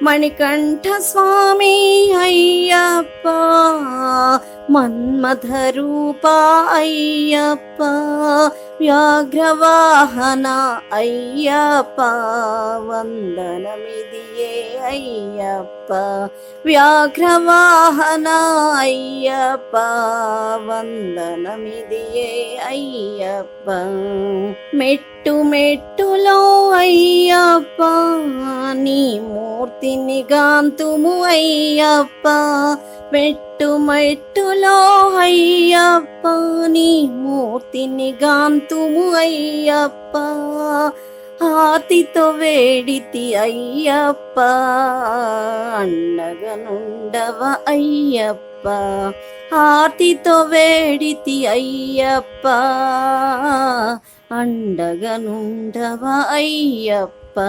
మణికంఠ స్వామి అయ్యప్ప మన్మథరూప అయ్యప్ప వ్యాఘ్రవాహన అయ్యప్ప వందనమిదియే అయ్యప్ప వ్యాఘ్రవాహన అయ్యప్ప వందనమిదియే అయ్యప్ప. మెట్టు మెట్టులో అయ్యప్ప నీ మూర్తిని గాంతుము అయ్యప్ప. మెట్టు మెట్టులో అయ్యప్ప నీ మూర్తిని గాంతుము అయ్యప్ప. ఆతితో వేడితి అయ్యప్ప. అండగనుండవ అయ్యప్ప? ఆతితో వేడితి అయ్యప్ప. అండగనుండవ అయ్యప్ప?